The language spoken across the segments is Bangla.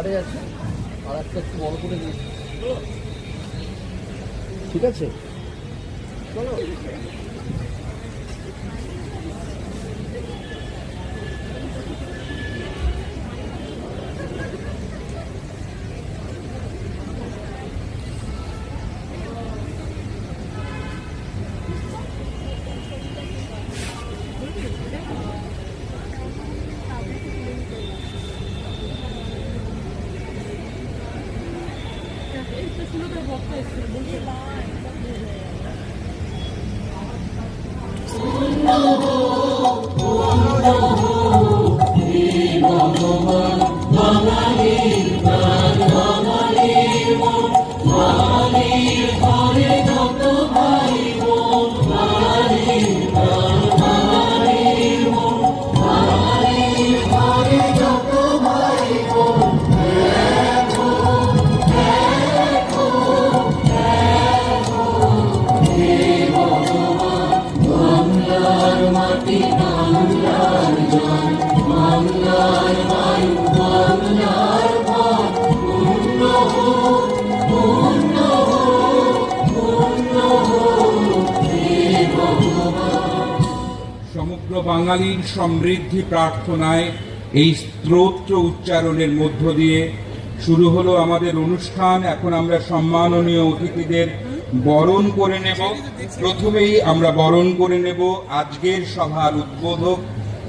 কালারে আছে। আর একটা একটু বড় করে দিয়েছি ঠিক আছে। চলো। Oh, oh, oh, oh, oh. বাঙালির সমৃদ্ধি প্রার্থনায় এই স্তোত্র উচ্চারণের মধ্য দিয়ে শুরু হলো আমাদের অনুষ্ঠান। এখন আমরা সম্মাননীয় অতিথিদের বরণ করে নেব। প্রথমেই আমরা বরণ করে নেব আজকের সভার উদ্বোধক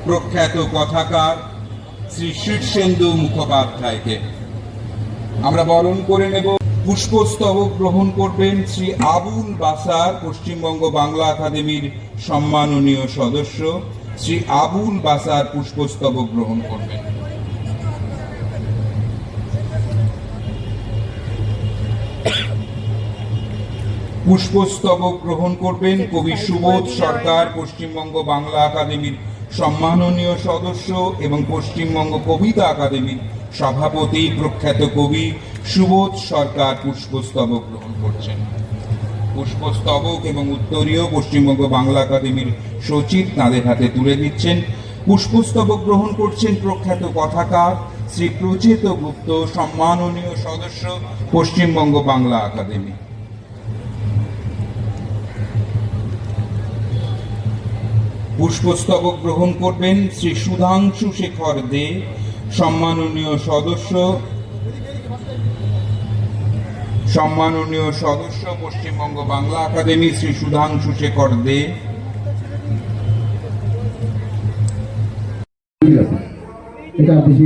প্রখ্যাত কথাকার শ্রী শীর্ষেন্দু মুখোপাধ্যায়কে। আমরা বরণ করে নেব। পুষ্পস্তবক গ্রহণ করবেন শ্রী আবুল বাসার পশ্চিমবঙ্গ বাংলা একাডেমির সম্মাননীয় সদস্য। শ্রী আবুল বাসার পুষ্পস্তবক গ্রহণ করবেন। পুষ্পস্তবক গ্রহণ করবেন কবি সুবোধ সরকার, পশ্চিমবঙ্গ বাংলা একাডেমির সম্মাননীয় সদস্য এবং পশ্চিমবঙ্গ কবিতা একাডেমির সভাপতি, প্রখ্যাত কবি সুবোধ সরকার পুষ্পস্তবক গ্রহণ করছেন। পুষ্পস্তবক এবং উত্তরীয় পশ্চিমবঙ্গ বাংলা একাডেমির সচিব তাদের হাতে তুলে দিচ্ছেন। পুষ্পস্তবক গ্রহণ করছেন প্রখ্যাত কথাকার শ্রী প্রচেত গুপ্ত, সম্মাননীয় সদস্য, পশ্চিমবঙ্গ বাংলা একাডেমি। পুষ্পস্তবক গ্রহণ করবেন শ্রী সুধাংশু শেখর দে, সম্মাননীয় সদস্য সম্মাননীয় সদস্য, পশ্চিমবঙ্গ বাংলা একাডেমি, শ্রী সুধাংশু শেখর দে ঠিক আছে এটা বেশি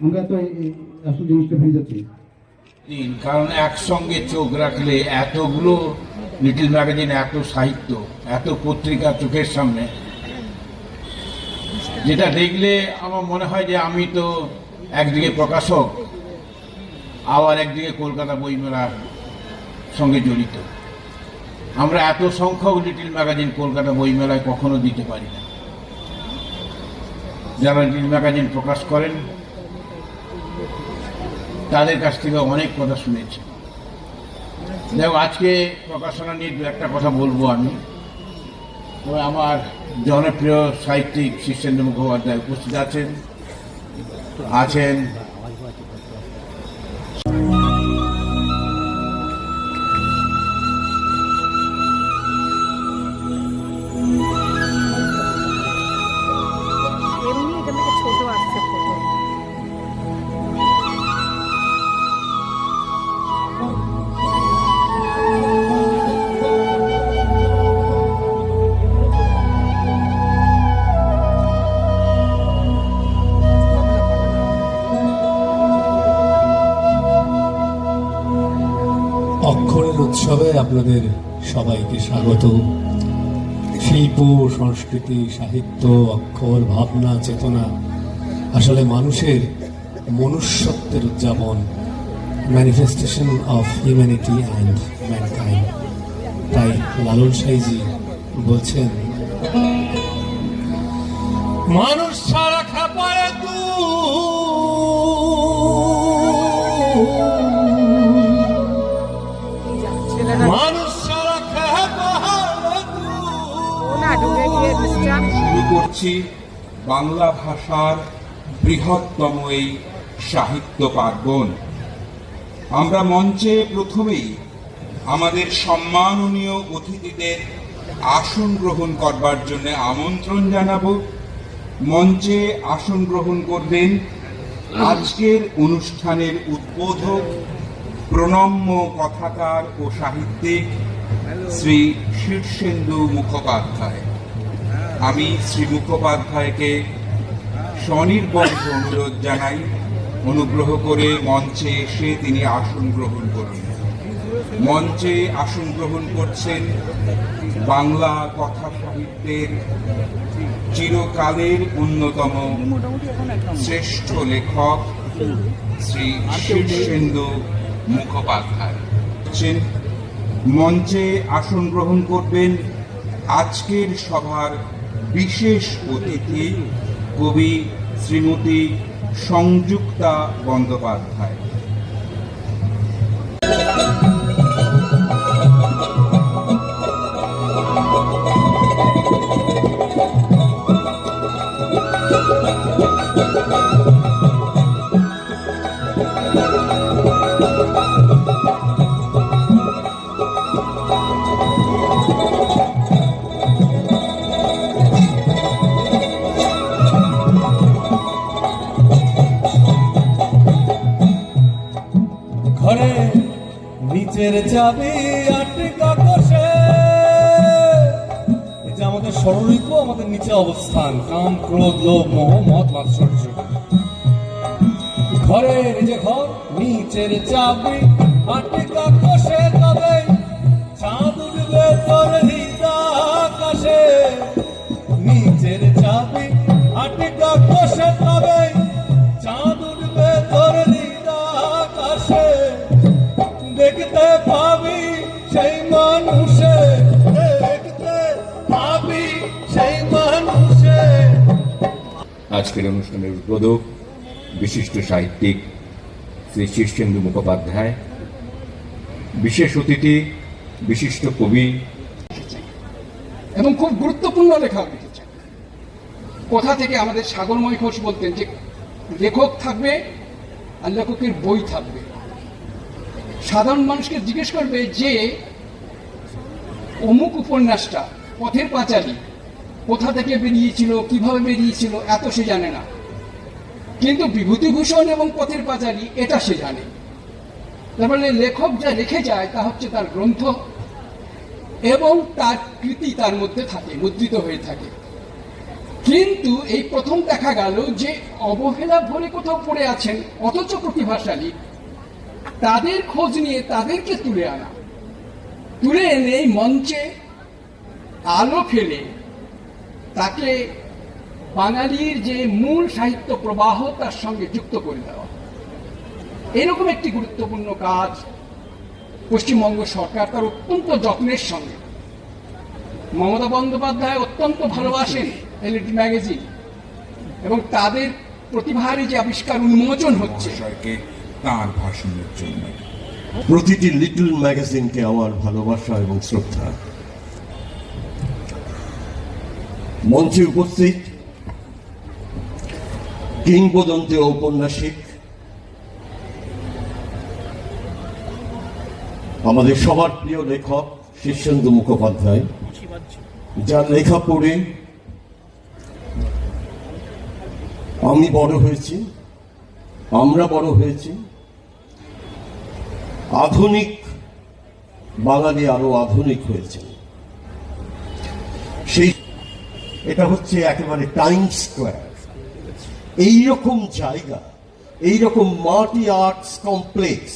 আমরা তো জিনিসটা ভুলে যাচ্ছি। কারণ একসঙ্গে চোখ রাখলে এতগুলো লিটিল ম্যাগাজিন, এত সাহিত্য, এত পত্রিকা চোখের সামনে। যেটা দেখলে আমার মনে হয় যে আমি তো একদিকে প্রকাশক, আবার একদিকে কলকাতা বইমেলার সঙ্গে জড়িত। আমরা এত সংখ্যক লিটিল ম্যাগাজিন কলকাতা বইমেলায় কখনো দিতে পারি না। যারা লিটিল ম্যাগাজিন প্রকাশ করেন, তাদের কাছ থেকে অনেক কথা শুনেছি। দেখো, আজকে প্রকাশনা নিয়ে দু একটা কথা বলব আমি। আমার জনপ্রিয় সাহিত্যিক শীর্ষেন্দ্র মুখোপাধ্যায় উপস্থিত আছেন। আছেন উৎসবে আপনাদের সবাইকে স্বাগত। শিল্প সংস্কৃতি, সাহিত্য, অক্ষর, ভাবনা, চেতনা, আসলে মানুষের মনুষ্যত্বের উদযাপন manifestation of humanity and mankind তাই লালন সাইজি বলছেন, মানুষ ছাড়া করছি বাংলা ভাষার বৃহত্তম এই সাহিত্য পার্বণ। আমরা মঞ্চে প্রথমেই আমাদের সম্মাননীয় অতিথিদের আসন গ্রহণ করবার জন্য আমন্ত্রণ জানাব। মঞ্চে আসন গ্রহণ করবেন আজকের অনুষ্ঠানের উদ্বোধক প্রণম্য কথাকার ও সাহিত্যিক শ্রী শীর্ষেন্দু মুখোপাধ্যায়। আমি শ্রী মুখোপাধ্যায়কে স্বনির্বন্ধ অনুরোধ জানাই, অনুগ্রহ করে মঞ্চে এসে তিনি আসন গ্রহণ করুন। মঞ্চে আসন গ্রহণ করছেন বাংলা কথা সাহিত্যের চিরকালের অন্যতম শ্রেষ্ঠ লেখক শ্রী শীর্ষেন্দু মুখোপাধ্যায়। মঞ্চে আসন গ্রহণ করবেন আজকের সভার বিশেষ অতিথি কবি শ্রীমতী সংযুক্তা বন্দ্যোপাধ্যায়। নিচের চাবি আটকা কষে যে আমাদের ষড়ঋতু আমাদের নিচে অবস্থান। কাম, ক্রোধ, লোভ, মোহ মত মাৎসর্য ঘরে নিজে ঘর, নিচের চাবি আটকা কষে তবে চাঁদ উঠবে তোর আজকের অনুষ্ঠানের উদ্বোধক বিশিষ্ট সাহিত্যিক শ্রী শীর্ষেন্দু মুখোপাধ্যায়, বিশেষ অতিথি, বিশিষ্ট কবি এবং খুব গুরুত্বপূর্ণ লেখা কোথা থেকে আমাদের সাগরময় ঘোষ বলতেন যে, লেখক থাকবে আর লেখকের বই থাকবে। সাধারণ মানুষকে জিজ্ঞেস করবে যে, অমুক উপন্যাসটা পথের পাঁচালী কোথা থেকে বেরিয়েছিল, কীভাবে বেরিয়েছিল, এত সে জানে না। কিন্তু বিভূতিভূষণ এবং পথের পাঁচালী, এটা সে জানে। তার মানে লেখক যা লিখে যায়, তা হচ্ছে তার গ্রন্থ এবং তার কৃতি তার মধ্যে থাকে, মুদ্রিত হয়ে থাকে। কিন্তু এই প্রথম দেখা গেল যে অবহেলা ভরে কোথাও পড়ে আছেন, অথচ প্রতিভাশালী, তাদের খোঁজ নিয়ে তাদেরকে তুলে আনা। তুলে এনে মঞ্চে আলো ফেলে। তাকে বাঙালির যে মূল সাহিত্য প্রবাহ, তার সঙ্গে যুক্ত করে দেওয়া। এরকম একটি গুরুত্বপূর্ণ কাজ পশ্চিমবঙ্গ সরকার তার অত্যন্ত যত্নের সঙ্গে। মমতা বন্দ্যোপাধ্যায় অত্যন্ত ভালোবাসেন এলইডি ম্যাগাজিন এবং তাদের প্রতিভারই যে আবিষ্কার, উন্মোচন হচ্ছে। তার ভাষণের জন্য। প্রতিটি লিটল ম্যাগাজিনকে আমার ভালোবাসা এবং শ্রদ্ধা। মঞ্চে উপস্থিত কিংবদন্তি ঔপন্যাসিক আমাদের সবার প্রিয় লেখক শীর্ষেন্দু মুখোপাধ্যায়, যার লেখা পড়ে আমি বড় হয়েছি, আমরা বড় হয়েছি। আধুনিক বাঙালি আরও আধুনিক হয়েছে। সেই এটা হচ্ছে একেবারে টাইম স্কোয়ার। এইরকম জায়গা, এইরকম মাল্টি আর্টস কমপ্লেক্স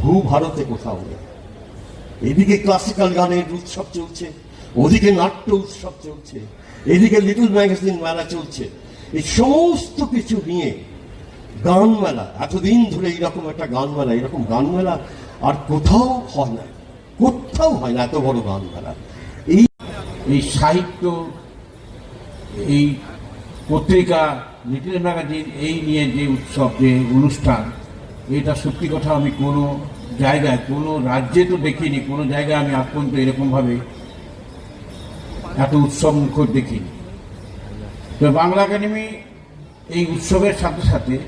ভূ ভারতে কোথাও নেই। এদিকে ক্লাসিক্যাল গানের উৎসব চলছে, ওদিকে নাট্য উৎসব চলছে, এদিকে লিটল ম্যাগাজিন মেলা চলছে। এই সমস্ত কিছু নিয়ে গান মেলা, এতদিন ধরে এইরকম একটা গান মেলা এরকম গান মেলা আর কোথাও হয় না, কোথাও হয় না, এত বড় গান মেলা। এই এই সাহিত্য এই পত্রিকা লিটল ম্যাগাজিন এই নিয়ে যে উৎসব, যে অনুষ্ঠান, এটা সত্যি কথা আমি কোনো জায়গায়, কোনো রাজ্যে তো দেখিনি, কোনো জায়গায় আমি আজ পর্যন্ত এরকমভাবে এত উৎসব মুখর দেখিনি। তো বাংলা একাডেমি এই উৎসবের সাথে সাথে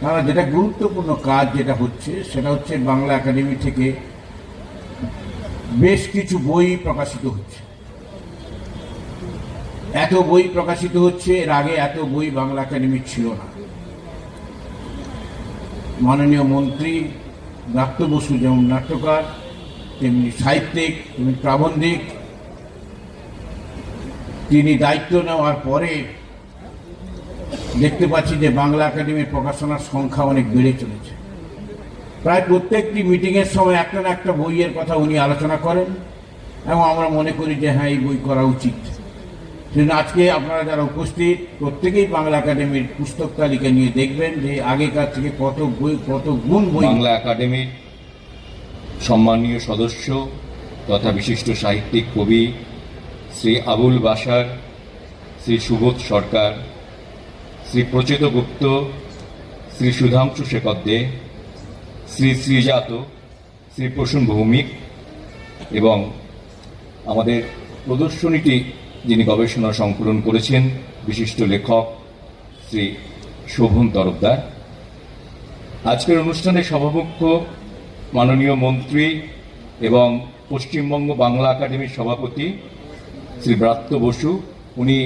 তারা যেটা গুরুত্বপূর্ণ কাজ যেটা হচ্ছে, সেটা হচ্ছে বাংলা একাডেমি থেকে বেশ কিছু বই প্রকাশিত হচ্ছে। এত বই প্রকাশিত হচ্ছে, এর আগে এত বই বাংলা একাডেমির ছিল না। মাননীয় মন্ত্রী নাট্য বসু যেমন নাট্যকার, তেমনি সাহিত্যিক, তেমনি প্রাবন্ধিক, তিনি দায়িত্ব নেওয়ার পরে দেখতে পাচ্ছি যে বাংলা একাডেমির প্রকাশনার সংখ্যা অনেক বেড়ে চলেছে। প্রায় প্রত্যেকটি মিটিংয়ের সময় একটা না একটা বইয়ের কথা উনি আলোচনা করেন এবং আমরা মনে করি যে হ্যাঁ এই বই করা উচিত। সেজন্য আজকে আপনারা যারা উপস্থিত, প্রত্যেকেই বাংলা একাডেমির পুস্তক তালিকা নিয়ে দেখবেন যে আগেকার থেকে কত বই, কত গুণ বই। বাংলা একাডেমির সম্মানীয় সদস্য তথা বিশিষ্ট সাহিত্যিক কবি শ্রী আবুল বাসার শ্রী সুবোধ সরকার, শ্রী প্রচেত গুপ্ত, শ্রী সুধাংশু শেখর দে, শ্রী শ্রীজাত, শ্রী প্রসূন ভৌমিক এবং আমাদের প্রদর্শনীটি যিনি গবেষণা সংকলন করেছেন, বিশিষ্ট লেখক শ্রী শোভন তরফদার। আজকের অনুষ্ঠানে সভাপক্ষ মাননীয় মন্ত্রী এবং পশ্চিমবঙ্গ বাংলা একাডেমির সভাপতি শ্রী ব্রাত্য বসু, উনি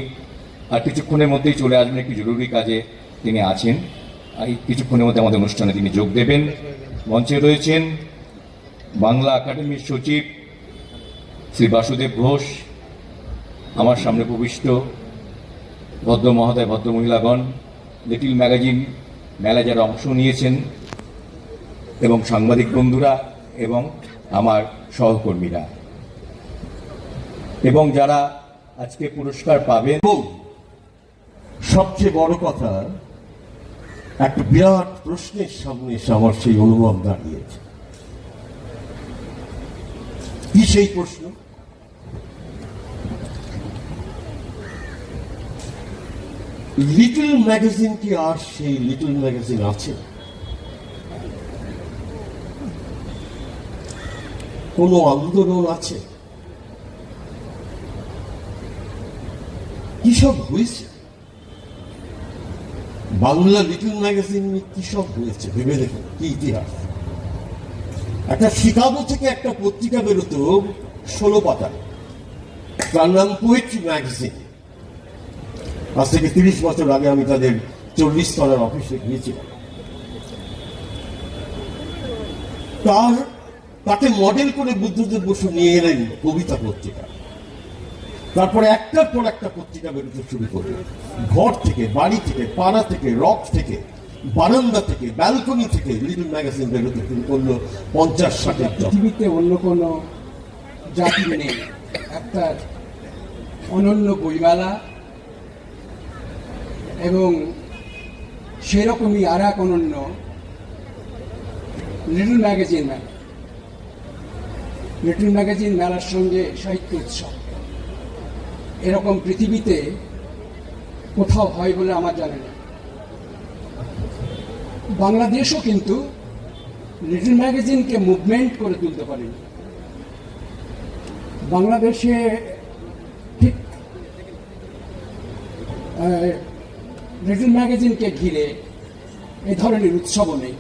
আর কিছুক্ষণের মধ্যেই চলে আসবেন, একটি জরুরি কাজে তিনি আছেন। এই কিছুক্ষণের মধ্যে আমাদের অনুষ্ঠানে তিনি যোগ দেবেন। মঞ্চে রয়েছেন বাংলা একাডেমির সচিব শ্রী বাসুদেব ঘোষ আমার সামনে প্রবিষ্ট ভদ্র মহোদয়, ভদ্র মহিলাগণ, লিটিল ম্যাগাজিন মেলা যারা অংশ নিয়েছেন এবং সাংবাদিক বন্ধুরা এবং আমার সহকর্মীরা এবং যারা আজকে পুরস্কার পাবেন। সবচেয়ে বড় কথা, একটা বিরাট প্রশ্নের সামনে এসে আমার সেই অনুভব দাঁড়িয়েছে। কি সেই প্রশ্ন? লিটল ম্যাগাজিন কি আর সেই লিটল ম্যাগাজিন আছে? কোনো আন্দোলন আছে? কি সব হয়েছে? বাংলা লিটল ম্যাগাজিন কি সব হয়েছে? ভেবে দেখুন, কি ইতিহাস? একটা শিকাগো থেকে একটা পত্রিকা বেরোতো, ষোলো পাতা তার নাম পোয়েট্রি ম্যাগাজিন আজ থেকে তিরিশ বছর আগে আমি তাদের চল্লিশ তলার অফিসে গিয়েছিলাম। তার, তাকে মডেল করে বুদ্ধদেব বসু নিয়ে এলেন কবিতা পত্রিকা। তারপরে একটার পর একটা পত্রিকা বেরোতে শুরু করল। ঘর থেকে, বাড়ি থেকে, পাড়া থেকে রক থেকে, বারান্দা থেকে ব্যালকনি থেকে লিটল ম্যাগাজিন বেরোতে শুরু করল পঞ্চাশ ষাটের পৃথিবীতে অন্য কোনো জাতি নেই। একটা অনন্য বইমেলা এবং সেরকমই আর এক অনন্য লিটল ম্যাগাজিন মেলা। লিটল ম্যাগাজিন মেলার সঙ্গে সাহিত্য উৎসব। এরকম পৃথিবীতে কোথাও হয় বলে আমার জানে না বাংলাদেশও কিন্তু লিটল ম্যাগাজিনকে মুভমেন্ট করে তুলতে পারেনি। বাংলাদেশে ঠিক লিটল ম্যাগাজিনকে ঘিরে এ ধরনের উৎসবও নেই।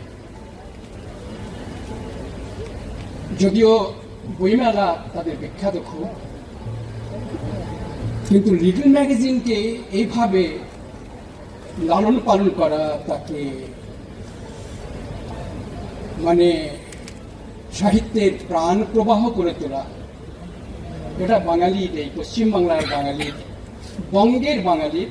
যদিও বইমেলা তাদের বিখ্যাত খুব, কিন্তু লিটল ম্যাগাজিনকে এইভাবে লালন পালন করা তাকে মানে সাহিত্যের প্রাণ প্রবাহ করে তোলা। এটা বাঙালির, এই পশ্চিমবাংলার বাঙালির, বঙ্গের বাঙালির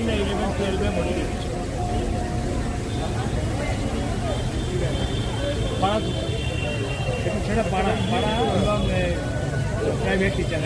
কিনা ইলেভেন টুয়েলভে ভর্তি হচ্ছে পাড়া দুটো সেটা পাড়া পাড়া এবং প্রাইভেট টিচার